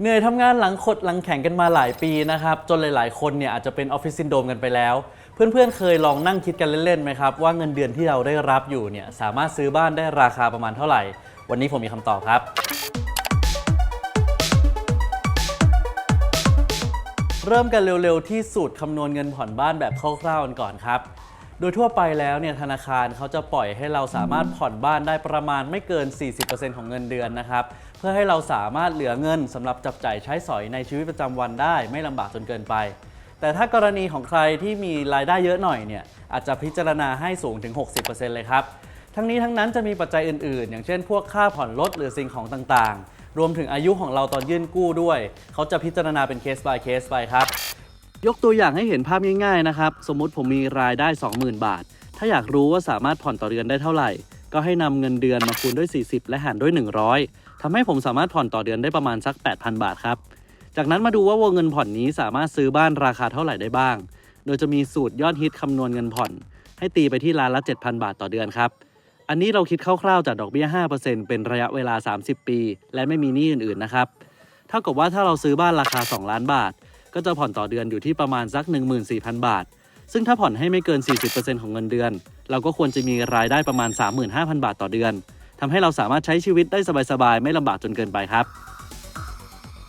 เหนื่อยทำงานหลังขดหลังแข่งกันมาหลายปีนะครับ จนหลาย ๆ คนเนี่ยอาจจะเป็นออฟฟิศซินโดมกันไปแล้ว เพื่อน ๆ เคยลองนั่งคิดกันเล่นๆไหมครับ ว่าเงินเดือนที่เราได้รับอยู่เนี่ยสามารถซื้อบ้านได้ราคาประมาณเท่าไหร่ วันนี้ผมมีคำตอบครับ เริ่มกันเร็ว ๆ ที่สูตรคำนวณเงินผ่อนบ้านแบบคร่าว ๆ กันก่อนครับ โดยทั่วไปแล้วเนี่ยธนาคารเขาจะปล่อยให้เราสามารถผ่อนบ้านได้ประมาณไม่เกิน 40%ของเงินเดือนนะครับ เพื่อให้เราสามารถเหลือเงินสำหรับจับจ่ายใช้สอยในชีวิตประจำวันได้ ไม่ลำบากจนเกินไป แต่ถ้ากรณีของใครที่มีรายได้เยอะหน่อยเนี่ยอาจจะพิจารณาให้สูงถึง 60%เลยครับทั้งนี้ทั้งนั้นจะมีปัจจัยอื่นๆ อย่างเช่น พวกค่าผ่อนรถหรือสิ่งของต่างๆ รวมถึงอายุของเราตอนยื่นกู้ด้วย เขาจะพิจารณาเป็นเคส by เคสไปครับ ยกตัวอย่างให้เห็นภาพง่ายๆนะครับ สมมุติผมมีรายได้ 20,000 บาท ถ้าอยากรู้ว่าสามารถผ่อนต่อเดือนได้เท่าไหร่ ก็ให้นำเงินเดือนมาคูณด้วย 40 และหารด้วย 100ทำให้ผมสามารถผ่อนต่อเดือนได้ประมาณสัก 8,000 บาทครับ จากนั้นมาดูว่าวงเงินผ่อนนี้สามารถซื้อบ้านราคาเท่าไหร่ได้บ้าง โดยจะมีสูตรยอดฮิตคำนวณเงินผ่อน ให้ตีไปที่ล้านละ 7,000 บาทต่อเดือนครับ อันนี้เราคิดคร่าวๆจากดอกเบี้ย 5%เป็นระยะเวลา 30 ปี และไม่มีหนี้อื่นๆนะครับ เท่ากับว่าถ้าเราซื้อบ้านราคา 2 ล้านบาท ก็จะผ่อนต่อเดือนอยู่ที่ประมาณสัก 14,000 บาท ซึ่งถ้าผ่อนให้ไม่เกิน 40%ของเงินเดือน เราก็ควรจะมีรายได้ประมาณ 35,000 บาทต่อเดือนทำให้เราสามารถใช้ชีวิตได้สบายๆ ไม่ลำบากจนเกินไปครับ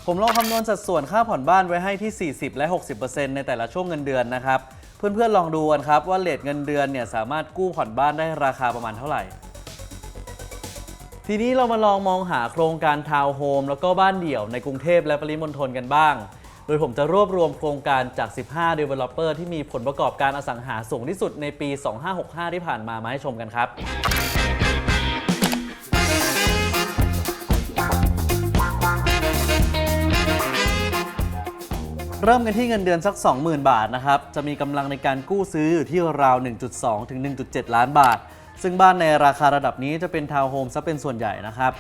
ผมลองคำนวณสัดส่วนค่าผ่อนบ้านไว้ให้ที่ 40 และ 60%ในแต่ละช่วงเงินเดือนนะครับเพื่อนๆลองดูกันครับว่าเลทเงินเดือนเนี่ยสามารถกู้ผ่อนบ้านได้ราคาประมาณเท่าไหร่ ทีนี้เรามาลองมองหาโครงการทาวน์โฮมแล้วก็บ้านเดี่ยวในกรุงเทพและปริมณฑลกันบ้าง โดยผมจะรวบรวมโครงการจาก 15 Developer ที่มีผลประกอบการอสังหาสูงที่สุดในปี 2565 ที่ผ่านมามาให้ชมกันครับเริ่มกันที่เงินเดือนสัก 20,000 บาทนะครับ จะมีกำลังในการกู้ซื้ออยู่ที่ราว 1.2 ถึง 1.7 ล้านบาท ซึ่งบ้านในราคาระดับนี้จะเป็นทาวน์โฮมซะเป็นส่วนใหญ่นะครับ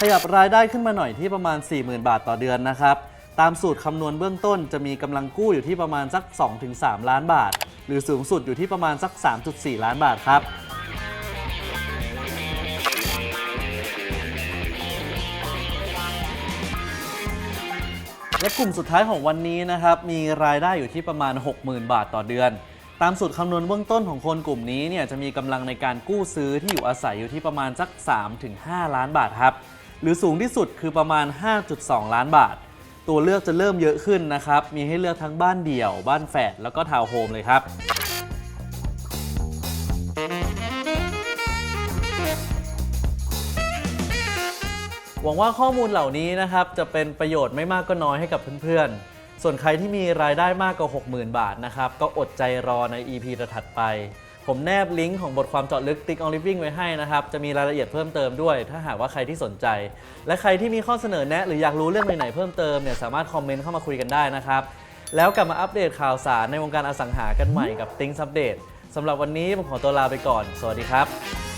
ขยับรายได้ขึ้นมาหน่อยที่ประมาณ 40,000 บาทต่อเดือนนะครับ ตามสูตรคำนวณเบื้องต้นจะมีกำลังกู้อยู่ที่ประมาณสัก 2-3 ล้านบาท หรือสูงสุดอยู่ที่ประมาณสัก 3.4 ล้านบาทครับและกลุ่มสุดท้ายของวันนี้นะครับ มีรายได้อยู่ที่ประมาณ 60,000 บาทต่อเดือน ตามสูตรคำนวณเบื้องต้นของคนกลุ่มนี้เนี่ยจะมีกำลังในการกู้ซื้อที่อยู่อาศัยอยู่ที่ประมาณสัก 3-5 ล้านบาทครับ หรือสูงที่สุดคือประมาณ 5.2 ล้านบาท ตัวเลือกจะเริ่มเยอะขึ้นนะครับ มีให้เลือกทั้งบ้านเดี่ยว บ้านแฝดแล้วก็ทาวน์โฮมเลยครับหวังว่าข้อมูลเหล่านี้นะครับจะเป็นประโยชน์ไม่มากก็น้อยให้กับเพื่อนๆ ส่วนใครที่มีรายได้มากกว่า 60,000 บาทนะครับ ก็อดใจรอใน EP ถัดไป ผมแนบลิงก์ของบทความเจาะลึก Tick on Living ไว้ให้นะครับ จะมีรายละเอียดเพิ่มเติมด้วย ถ้าหากว่าใครที่สนใจ และใครที่มีข้อเสนอแนะ หรืออยากรู้เรื่องไหนๆเพิ่มเติมเนี่ยสามารถคอมเมนต์เข้ามาคุยกันได้นะครับ แล้วกลับมาอัปเดตข่าวสารในวงการอสังหากันใหม่กับ Think Update สำหรับวันนี้ผมขอตัวลาไปก่อน สวัสดีครับ